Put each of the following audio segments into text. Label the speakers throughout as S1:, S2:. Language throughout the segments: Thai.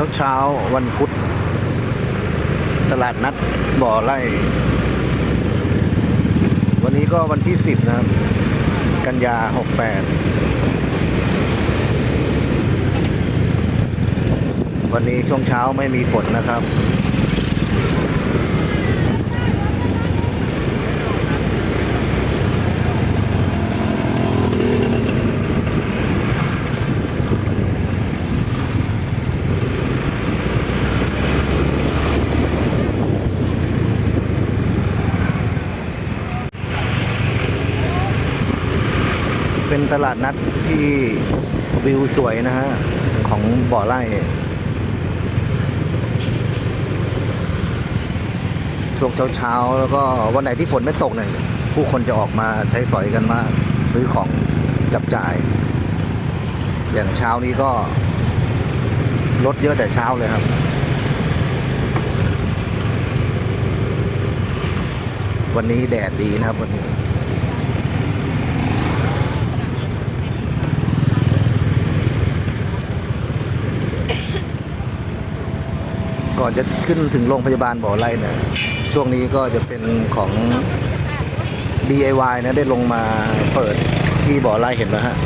S1: ช้าเช้าๆ วันพุธ ตลาดนัดบ่อไร่ วันนี้ก็วันที่ 10 นะครับ กันยา 68 วันนี้ช่วงเช้าไม่มีฝนนะครับ ตลาดนัดที่วิวสวยนะฮะ ของบ่อไร่ช่วงเช้าๆ แล้วก็วันไหนที่ฝนไม่ตกเนี่ยผู้คนจะออกมาใช้สอยกันมากซื้อของจับจ่าย อย่างเช้านี้ก็รถเยอะแต่เช้าเลยครับ วันนี้แดดดีนะครับวันนี้ ก่อนจะขึ้นถึงโรงพยาบาลบ่อไร่เนี่ยช่วงนี้ก็จะเป็นของ DIY นะได้ลงมาเปิดที่บ่อไร่เห็นแล้วฮะ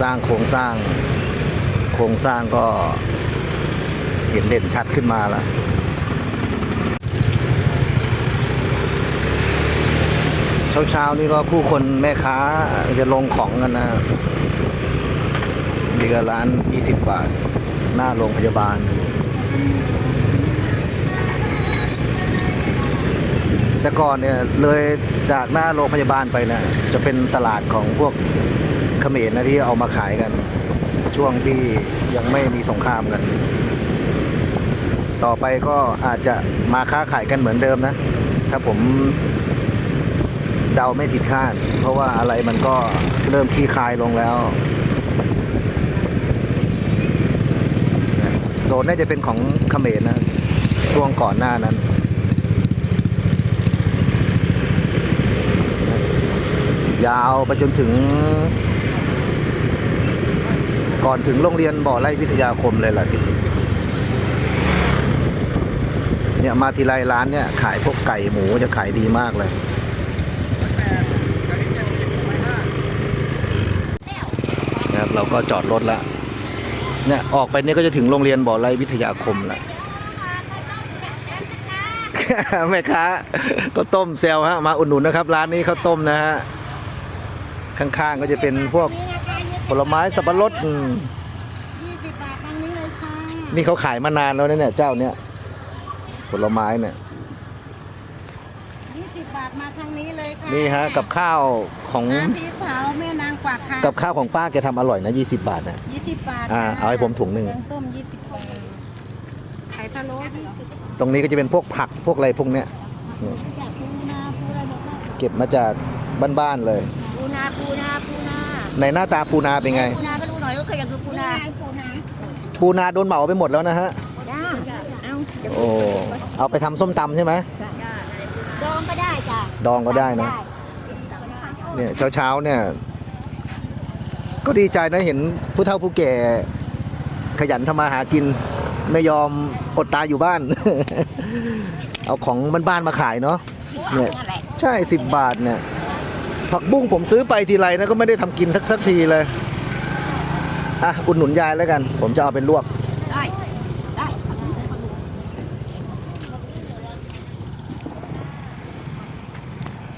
S1: สร้างโครงสร้าง โครงสร้างก็เห็นเด่นชัดขึ้นมาแล้วเช้าๆนี่ก็ผู้คนแม่ค้าจะลงของกันนะนี่ก็ร้าน 20 บาท หน้าโรงพยาบาล แต่ก่อนเนี่ยเลยจากหน้าโรงพยาบาลไปเนี่ยจะเป็นตลาดของพวกเขมรนะที่เอามาขายกัน ช่วงที่ยังไม่มีสงครามกัน ต่อไปก็อาจจะมาค้าขายกันเหมือนเดิมนะ ถ้าผมเดาไม่ผิดคาด เพราะว่าอะไรมันก็เริ่มคลี่คลายลงแล้วโซนน่าจะเป็นของเขมรนะช่วงก่อนหน้านั้น ยาวไปจนถึง ก่อนถึงโรงเรียนบ่อไร่วิทยาคมเลยล่ะที่เนี่ยมาทีไรร้านเนี่ยขายพวกไก่หมูจะขายดีมากเลยนะครับเราก็จอดรถละเนี่ยออกไปเนี่ยก็จะถึงโรงเรียนบ่อไร่วิทยาคมล้วแม่ค้าข้าวต้มเซลฮะมาอุดหนุนนะครับ ร้านนี้ข้าวต้มนะฮะ ข้างๆก็จะเป็นพวกผลไม้สับปะรดอืม
S2: ยี่สิบบาททางนี้เลยค่ะ
S1: นี่เขาขายมานานแล้วนะเนี่ยเจ้าเนี่ยผลไม้เนี่ย
S2: ยี่สิบบาทมาทางนี้เลยค่ะ
S1: นี่ฮะกับข้าวของ
S2: น้ำพริกเผาแม่นางกวักค่ะ
S1: กับข้าวของป้าแกทำอร่อยนะ20 บาทนะ
S2: ยี่สิบบาท
S1: อ่า
S2: ค่ะ
S1: เอาให้ผมถุงหนึ่ง
S2: แกงส้มยี่สิบบาทไข่พะโล้ยี่สิบ
S1: ตรงนี้ก็จะเป็นพวกผักพวกอะไรพวกเนี้ย
S2: จากปูนาปูอะไรหมดแล้ว
S1: เก็บมาจากบ้านๆเลย
S2: ปู นาปูนาปูนา
S1: ในหน้าตาปูนาเป็นไง
S2: ปูนาก็รู้หน่อยว่าเคยอยากดูปูนาปูนา
S1: ปูนาโดนเหมาไปหมดแล้วนะฮะ
S2: จ้าเอาเดี๋ยว
S1: โอ้เอาไปทำส้มตำใช่ไหม
S2: จ้าดองก็ได้จ้ะ
S1: ดองก็ได้นะเนี่ยเช้าเช้าๆเนี่ย ก็ดีใจนะเห็นผู้เฒ่าผู้แก่ ขยันทำมาหากิน ไม่ยอมอดตายอยู่บ้าน เอาของบ้านๆมาขายเนาะ เนี่ย
S2: นั่นแหละ
S1: ใช่สิบบาทเนี่ย ผักบุ้งผมซื้อไปทีไรนะก็ไม่ได้ทำกินสักสักทีเลย อะอุดหนุนยายแล้วกัน ผมจะเอาเป็นลวก
S2: ได้ได้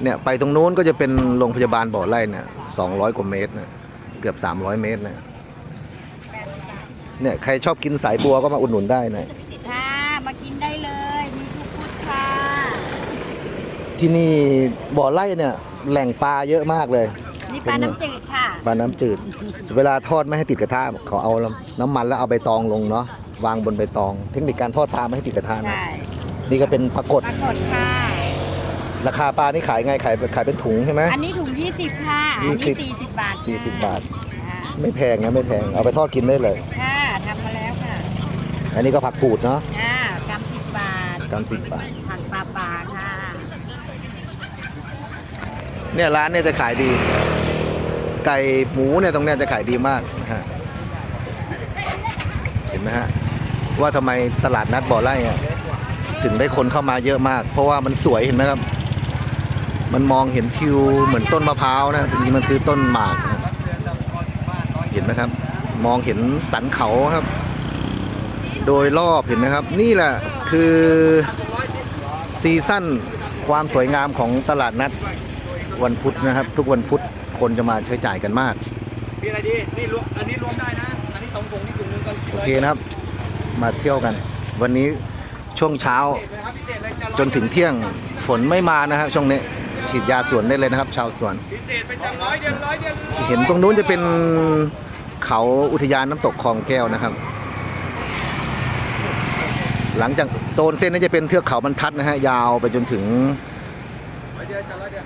S1: เนี่ยไปตรงนู้นก็จะเป็นโรงพยาบาลบ่อไร่เนี่ยสองร้อยกว่าเมตรนะเกือบสามร้อยเมตรนะเนี่ยใครชอบกินสายบัวก็มาอุดหนุนได้นะ
S2: ค่ะมากินได้เลย มีทุกพุธค่ะ
S1: ที่นี่บ่อไร่เนี่ยแหล่งปลาเยอะมากเลย
S2: นี่ปลาน้ำจืดค่ะ
S1: ปลาน้ำจืด เวลาทอดไม่ให้ติดกระทะเขาเอาน้ำมันแล้วเอาใบตองลงเนาะวางบนใบตอง เทคนิคการทอดปลาไม่ให้ติดกระทะนะ
S2: ใช่
S1: นี่ก็เป็นปลากด
S2: ปลากดค่ะ
S1: ราคาปลานี่ขายไงขายขายเป็นถุงใช่ไหม
S2: อันนี้ถุง 20 ค่ะ อันนี้
S1: 20
S2: 40 บาท
S1: สี่สิบบาท
S2: ค่ะ
S1: ไม่แพงนะไม่แพงเอาไปทอดกินได้เลย
S2: ค่ะทำมาแล้วค่ะ
S1: อันนี้ก็ผักกูดเนาะ
S2: ค่ะกำสิบบาท
S1: กำสิบบาท
S2: ผักปลาปลาค่ะ
S1: เนี่ยร้านเนี่ยจะขายดี ไก่หมูเนี่ยตรงเนี้ยจะขายดีมากนะฮะเห็นไหมฮะว่าทำไมตลาดนัดบ่อไร่อะถึงได้คนเข้ามาเยอะมาก เพราะว่ามันสวยเห็นไหมครับ มันมองเห็นทิวเหมือนต้นมะพร้าวนะจริงๆมันคือต้นหมากนะเห็นไหมครับ มองเห็นสันเขาครับ โดยรอบเห็นไหมครับ นี่แหละคือซีซั่นความสวยงามของตลาดนัด วันพุธนะครับ ทุกวันพุธคนจะมาใช้จ่ายกันมาก
S3: มีอะไรดีนี่รวมอันนี้รวมได้นะ อันนี้สองถุงนี่ถุงหนึงกันกิน
S1: โอ
S3: เลย
S1: เคนะครับ มาเที่ยวกัน วันนี้ช่วงเช้า
S3: นะครับพิเศษเลยจะ
S1: จนถึงเที่ยงฝนไม่มานะครับช่วงนี้ฉีดยาสวนได้เลยนะครับ ชาวสวน
S3: พิเศษไปจังร้อยเดียวร้อยเดียว
S1: เห็นตรงนู้นจะเป็นเขาอุทยานน้ำตกคลองแก้วนะครับ หลังจากโซนเส้นนี้จะเป็นเทือกเขาบรรทัดนะฮะยาวไปจนถึง
S3: ร้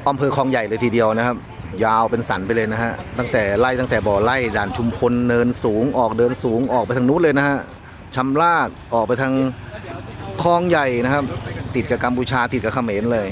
S1: อำเภอคลองใหญ่เลยทีเดียวนะครับ ยาวเป็นสันไปเลยนะฮะตั้งแต่ไล่ตั้งแต่บ่อไล่ด่านชุมพลเนินสูงออกเดินสูงออกไปทางนู้นเลยนะฮะชำลากออกไปทางคลองใหญ่นะครับ ติดกับกัมพูชาติดกับเขมรเลย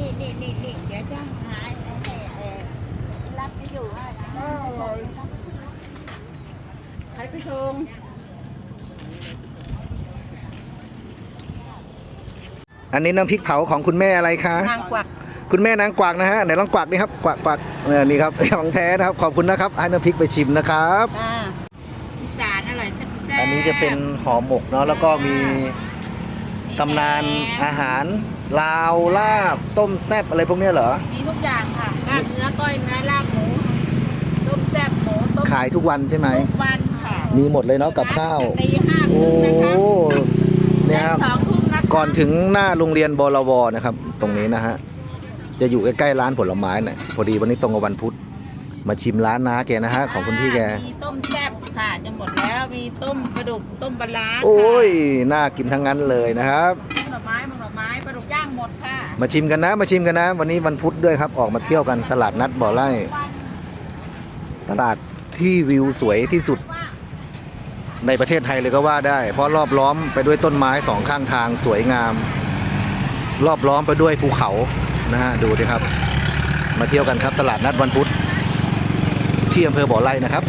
S2: นี่นี่นี่นี่เดี๋ยวจะหาไอ้ไอ้ไอ้รับไป อยู่อะใครไปชง
S1: อันนี้น้ำพริกเผาของคุณแม่อะไรคะ
S2: นางกวัก
S1: คุณแม่นางกวักนะฮะไหนลองกวักนี่ครับกวักกวักเออนี่ครับของแท้นะครับขอบคุณนะครับให้น้ำพริกไปชิมนะครับ
S2: อ่าอีสานอร่อยแซ่บๆ
S1: อันนี้จะเป็นห่อหมกเนาะแล้วก็มีตำนานอาหาร ลาวลาบต้มแซ่บอะไรพวกเนี้ยเหรอ
S2: มีทุกอย่างค่ะลาบเนื้อก้อยเนื้อลาบหมูต้มแซ่บหมูต้ม
S1: ขายทุกวันใช่ไหม
S2: ทุกวันค่ะ
S1: มีหมดเลยเนาะกับข้าว
S2: ตีห้า
S1: โอ้
S2: ทุ่มนะคะ
S1: เนี่ยครับ
S2: สองทุ่มนะคะ
S1: ก่อนถึงหน้าโรงเรียนบลวนะครับ ตรงนี้นะฮะ จะอยู่ใกล้ๆร้านผลไม้น่ะพอดีวันนี้ตรงกับวันพุธ มาชิมร้านน้าแกนะฮะ ของคุณพี่แก
S2: มีต้มแซ่บค่ะจะหมดแล้วมีต้มปลาดุกต้มปลาร้าค่ะ
S1: โอ้ย น่ากินทั้งนั้นเลยนะครับ
S2: หน่อไม้หน่อไม้ปลาดุกย่างหมดค่ะ
S1: มาชิมกันนะ มาชิมกันนะ วันนี้วันพุธด้วยครับ ออกมาเที่ยวกันตลาดนัดบ่อไร่ ตลาด ที่วิวสวยที่สุด ในประเทศไทยเลยก็ว่าได้ เพราะรอบล้อมไปด้วยต้นไม้สองข้างทางสวยงาม รอบล้อมไปด้วยภูเขานะฮะดูดิครับ มาเที่ยวกันครับตลาดนัดวันพุธที่อำเภอบ่อไร่นะครับ